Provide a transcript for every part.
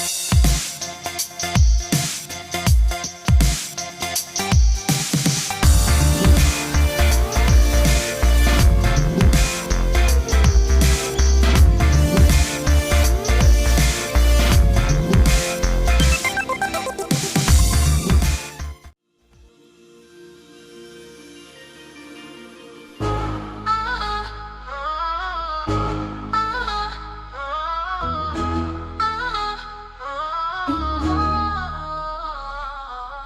Bye.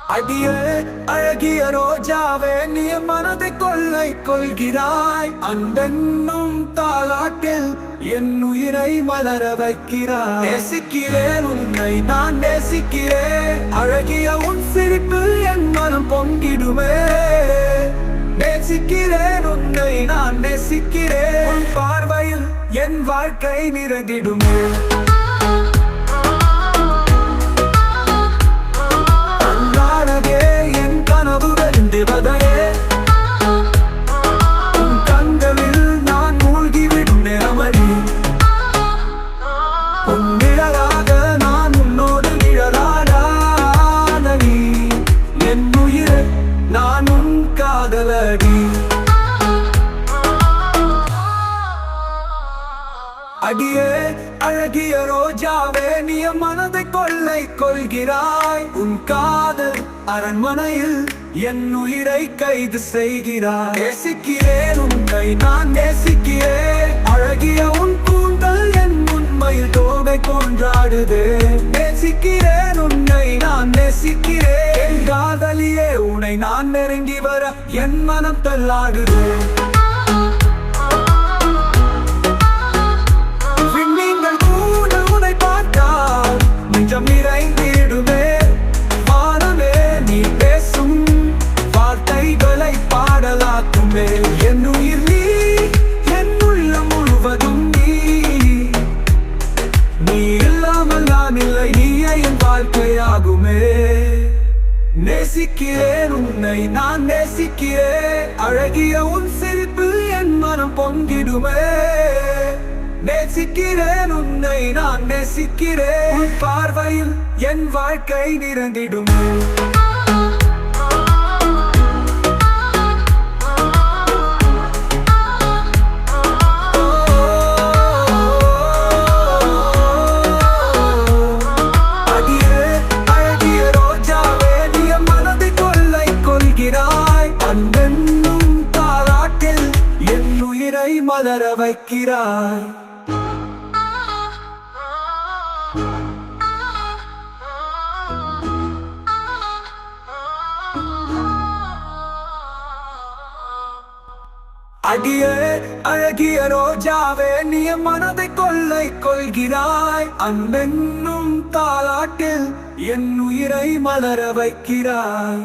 அடியே அழகிய ரோஜாவே நீ மனதை கொள்ளை கொள்கிறாய். அன்பென்னும் தாலாட்டில் என் உயிரை மலர வைக்கிறாய். நேசிக்கிறேன் உன்னை நான் நேசிக்கிறேன். அழகிய உன் சிரிப்பில் என் மனம் பொங்கிடுமே. நேசிக்கிறேன் உன்னை நான் நேசிக்கிறேன். உன் பார்வையில் என் வாழ்க்கை நிறைந்திடுமே. அடியே அழகிய ரோஜாவே நீ மனதை கொள்ளை கொள்கிறாய். உன் காதல் அரண்மனையில் என் உயிரை கைது செய்கிறாய். நேசிக்கிறேன் உன்னை நான் நேசிக்கிறேன். அழகிய உன் கூந்தல் என் உண்மையில் தோகை கொன்றாடுது. நேசிக்கிறேன் உன்னை நான் நேசிக்கிறேன். காதலியே உன்னை நான் நெருங்கி வர என் மனம் தள்ளாடுது. பாடலாக்குமே என் உயிர் நீ என் உள்ளம் முழுவதும் நீ. நீ இல்லாமல் நான் இல்லை நீயே என் வாழ்க்கையாகுமே. நேசிக்கிறேன் உன்னை நான் நேசிக்கிறேன். அழகிய உன் சிரிப்பில் என் மனம் பொங்கிடுமே. நேசிக்கிறேன் உன்னை நான் நேசிக்கிறேன். பார்வையில் என் வாழ்க்கை நிறைந்திடுமே மலர வைக்கிறாய். அடியே அழகிய ரோஜாவே நீ மனதை கொள்ளை கொள்கிறாய். அன்பென்னும் தாலாட்டில் என் உயிரை மலர வைக்கிறாய்.